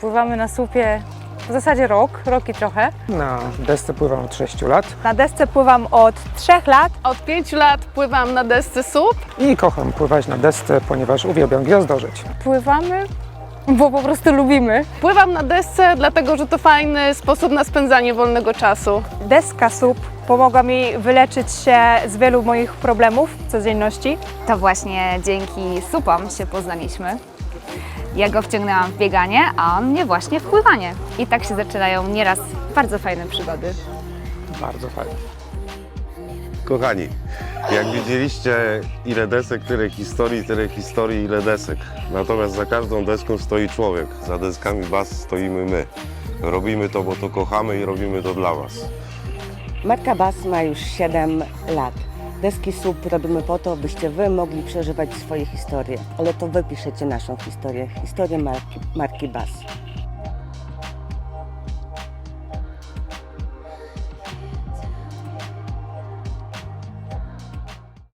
Pływamy na słupie w zasadzie rok, rok i trochę. Na desce pływam od 6 lat Na desce pływam od 3 lat. Od pięciu lat pływam na desce SUP. i kocham pływać na desce, ponieważ uwielbiam gwiazdorzyć. Pływamy, bo po prostu lubimy. Pływam na desce, dlatego że to fajny sposób na spędzanie wolnego czasu. Deska SUP pomogła mi wyleczyć się z wielu moich problemów w codzienności. To właśnie dzięki supom się poznaliśmy. Ja go wciągnęłam w bieganie, a on mnie właśnie w pływanie. I tak się zaczynają nieraz bardzo fajne przygody. Bardzo fajnie. Kochani, jak widzieliście, ile desek, tyle historii, tyle historii, ile desek. Natomiast za każdą deską stoi człowiek. Za deskami bas stoimy my. Robimy to, bo to kochamy i robimy to dla Was. Marka Bas ma już 7 lat. Deski SUP robimy po to, byście Wy mogli przeżywać swoje historie, ale to Wy piszecie naszą historię, historię marki, marki Bas.